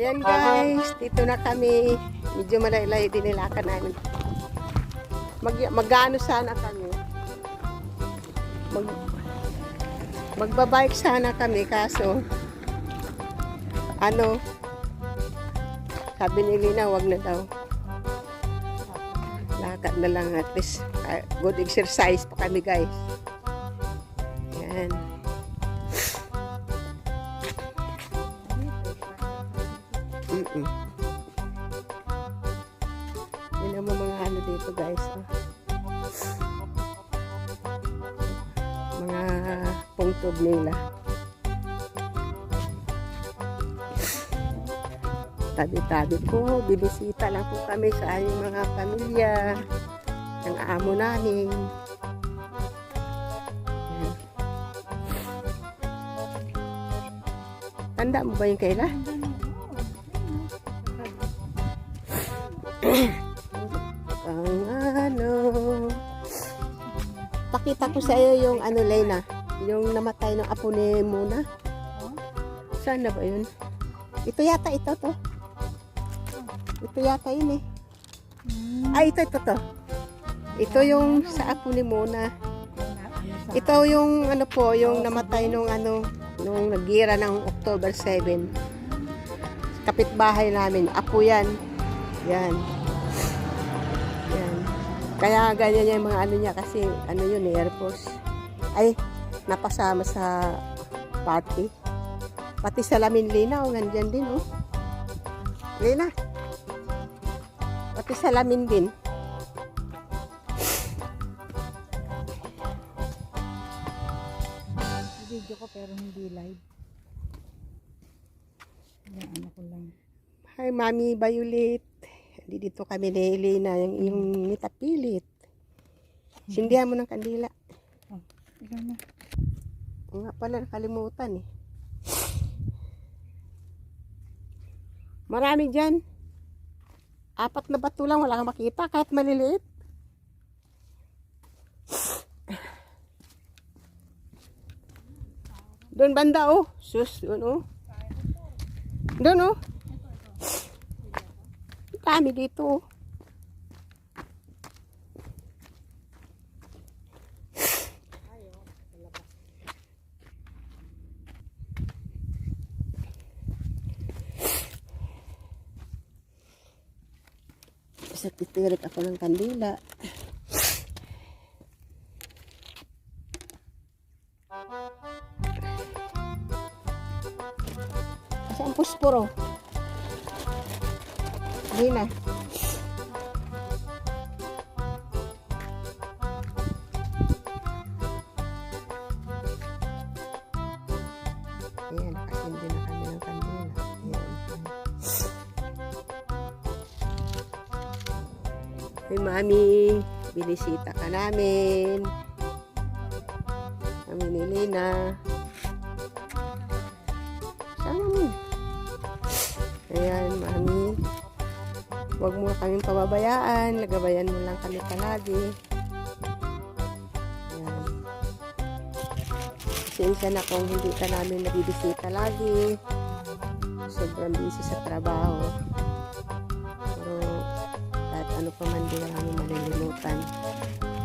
Ayan guys, dito na kami. Medyo malaylay din nilakan namin. Mag magano sana kami. Mag magbabike sana kami kaso ano sabi ni Lina wag na daw lakad na lang at least ah, good exercise pa kami guys pungtod nila. Tabi-tabi ko, bibisita lang po kami sa aming mga pamilya, ng amo namin. Tanda mo ba yung kaila? Ang ano. Pakita ko sa iyo yung ano, Lena. Yung namatay ng apo ni Muna. Saan na ba yun? Ito yata, ito to. Ito yata yun eh. Ay, ito, ito to. Ito yung sa apo ni Muna. Ito yung ano po, yung namatay nung ano, nung nagira ng October 7. Kapitbahay namin. Apo yan. Yan. Yan. Kaya ganyan yung mga ano niya kasi ano yun eh, Air Force. Ay, napasama sa party. Pati salamin Lina, oh, nandyan din, oh. Lina. Pati salamin din. Video ko pero hindi live. Yan, ano ko lang. Hi, Mami Violet. Hindi dito kami ni Elena, yung, yung nitapilit. Sindihan mo ng kandila. Ikaw na. Nga pala, nakalimutan eh. Marami dyan. Apat na bato lang, wala kang makita, kahit maliliit. Doon banda oh. Sus, doon oh. Doon oh. Dami dito oh. Basta titirik ako ng kandila. Ang pusporo. Hindi na. Hey, Mami, binisita ka namin. Kami ni Lina. Sama. Ayan, Mami. Huwag mo kaming pababayaan. Lagabayan mo lang kami palagi. Ayan. Pasensya na kung hindi ka namin nabibisita lagi. Sobrang busy sa trabaho. Ano pa man di wala namin malilimutan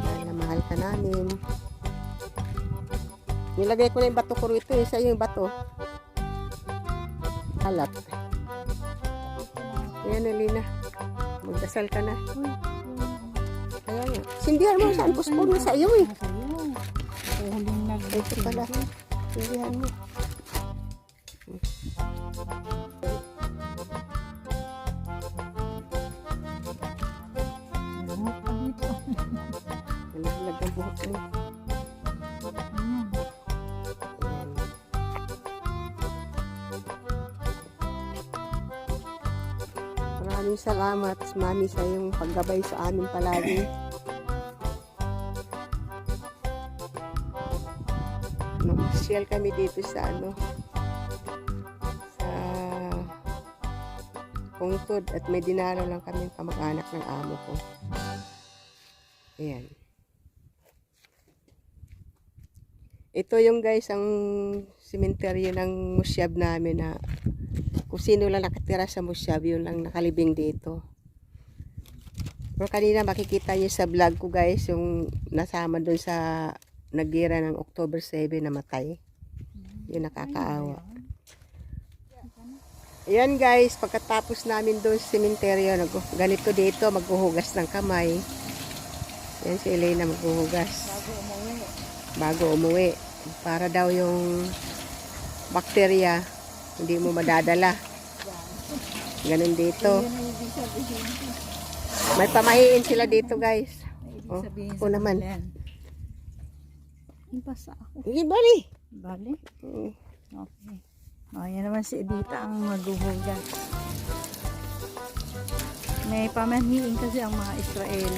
dahil na mahal ka namin. Nilagay ko na yung bato ko rito eh. Sa yung bato? Halap ayan na Lina magdasal ka na. Kaya nga. Sindihan mo saan puspor na sa iyo eh. Ito pala. Sindihan mo Maraming salamat, Mami, sa iyong paggabay sa amin palagi. Namasyal kami dito sa ano, sa Pungtod at may dinaraw lang kami kamag-anak ng amo ko. Ayan. Ito yung guys ang simenteryo ng musyab namin na kung sino lang nakatira sa Musyab, yun lang nakalibing dito. Pero kanina makikita niyo sa vlog ko guys, yung nasama doon sa nagira ng October 7 namatay. Yun nakakaawa. Ayan guys, pagkatapos namin doon sa sementeryo, nag- ganito dito, maghuhugas ng kamay. Yan si Elena maghuhugas Bago umuwi. bago umuwi. Para daw yung bakterya hindi mo madadala. Ganun dito. May pamahiin sila dito guys. Oh, ako naman. basa ako. Hindi bali. Bali? Mm. Okay. O, yan naman si Edita ang maghuhugas. May pamahiin kasi ang mga Israel.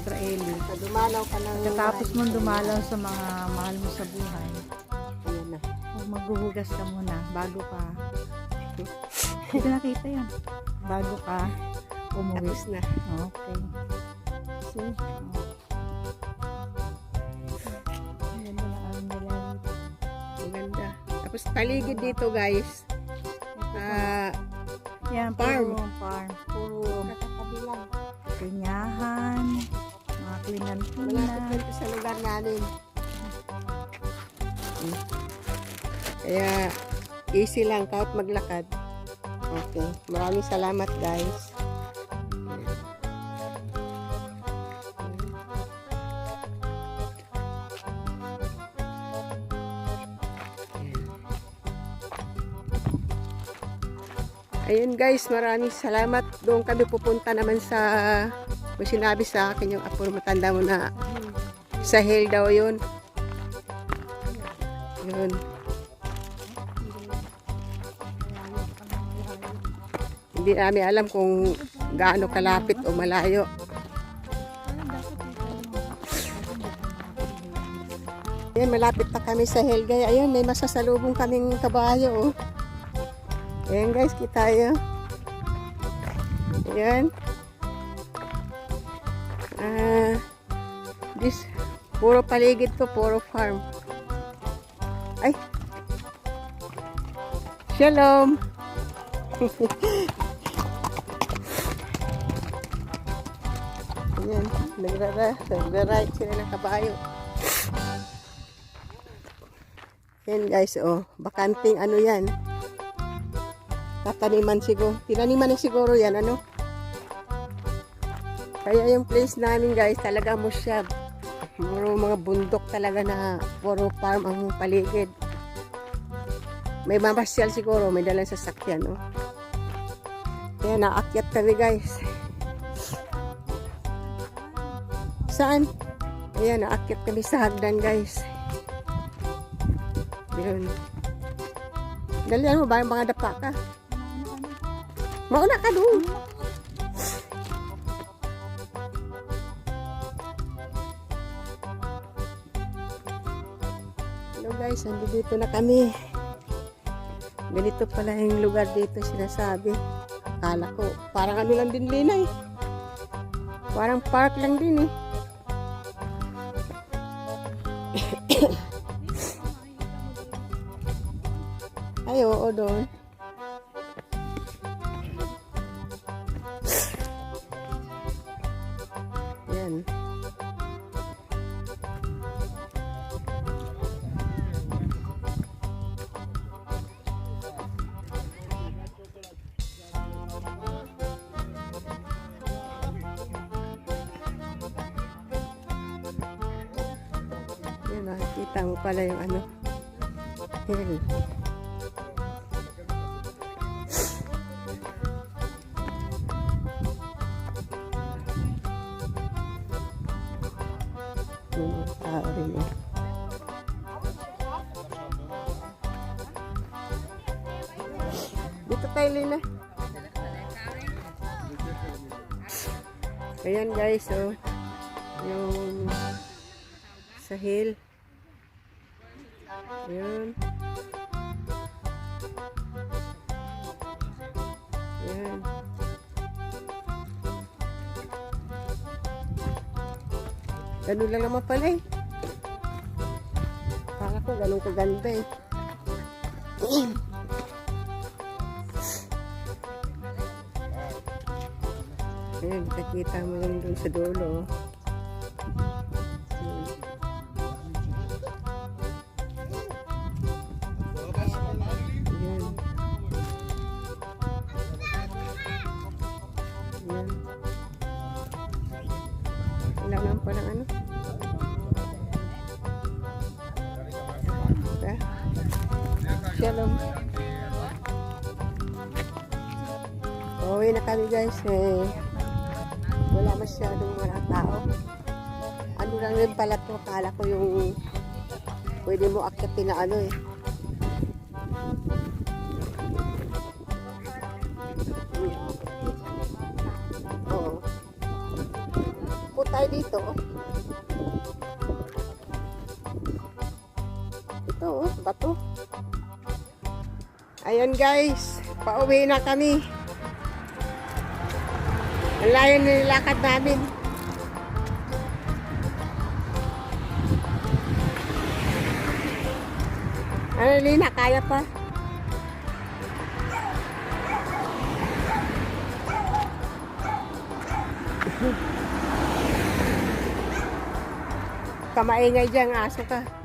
Israeli. Sa dumalaw ka ng... Pagkatapos mo dumalaw sa mga mahal mo sa buhay, Ayan na. maghuhugas ka muna bago ka. Hindi ko nakita yan. Bago ka umuwi. Tapos na. Okay. See? Oh. Tapos paligid dito guys. Ah, Yan, farm. puro farm. Puro pinyahan, mga malapit klinantina. dito sa lugar namin. Kaya easy lang kahit maglakad. Okay. Maraming salamat guys. Ayun guys, maraming salamat. Doon kami pupunta naman sa kung sinabi sa akin yung apo matanda mo na sa hill daw yun. Yun. Hindi namin alam kung gaano kalapit o malayo. Ayan, malapit pa kami sa Helgay. Ayan, may masasalubong kaming kabayo. Oh. Ayan guys, kita yun. Ayan. Ah, this, puro paligid to, puro farm. Ay. Shalom. Ayan, nagrara, nagra-ride sila ng kabayo. Yan guys, oh, bakanting ano yan. Tataniman siguro. Tinaniman na siguro yan, ano? Kaya yung place namin guys, talaga musyab. Puro mga bundok talaga na puro farm ang paligid. May mamasyal siguro, may dalang sasakyan, no? Kaya naakyat kami guys. Saan? Ayan, naakyat kami sa hagdan guys. Yun. Dalian mo ba yung mga dapa ka? Mauna ka doon. Hello guys, dito na kami. Ganito pala yung lugar dito sinasabi. Akala ko, parang ano lang din Lina eh. Parang park lang din eh. Ay, oo doon. Yan, nakikita mo pala yung ano. Hill. Dito tayo, Lina. Ayan guys, oh. Yung sa hill. Ayan. Ayan. Ganun lang naman pala eh. Para ko ganun kaganda eh. Ayan, kakita mo lang dun sa dulo oh. Uwi na kami guys eh. Wala masyadong mga tao. Ano lang rin pala to, kala ko yung pwede mo akyatin na ano eh. Oo. Po dito. Ito oh, bato. Ayan guys, pauwi na kami. Ang layo na nilakad namin. Ano Lina, kaya pa? Kamaingay dyan, aso ka.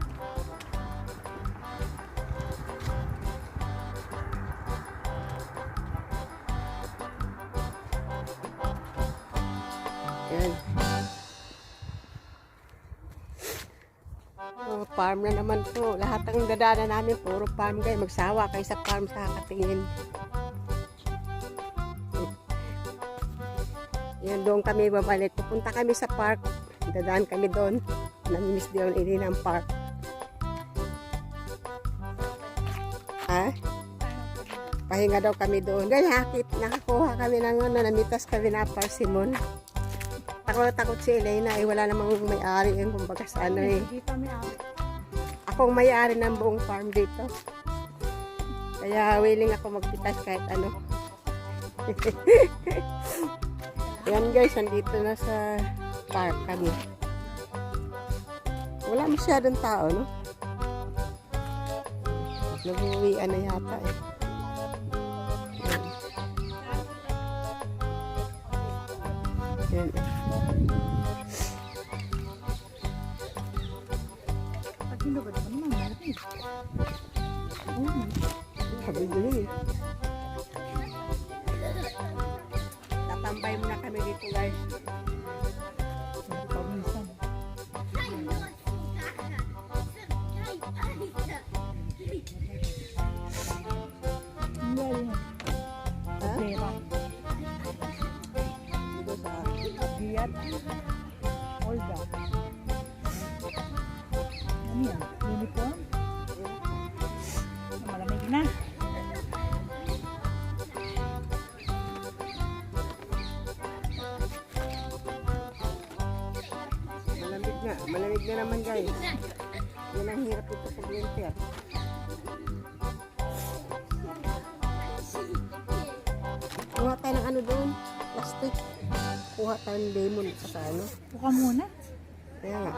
Farm na naman to. Lahat ng dadaanan namin, puro farm guys. Magsawa kayo sa farm sa katingin. Yan, doon kami babalik. Pupunta kami sa park. Dadaan kami doon. Namimiss ang ini ng park. Ha? Pahinga daw kami doon. Dahil hakit, nakakuha kami ng ano, namitas kami na parsimon. Takot na takot si Elena, eh, wala namang may-ari yun, kumbaga sa ano eh. Hindi kami out. Ako ang may-ari ng buong farm dito. Kaya willing ako magpitas kahit ano. Yan guys, nandito na sa park kami. Wala masyadong tao, no? Nag-uwian na yata eh. Yan. Yan. Tatambay muna kami dito guys. pawisan. Pera. Dito sa Biyat. Olga. Ano yan? Uniform? Malamig na. Malamig na. Malamig na naman guys. Yan ang hirap ito sa winter. Kuha tayo ng ano doon. Plastic. Kuha tayo ng lemon sa ano. Buka muna. Kaya nga.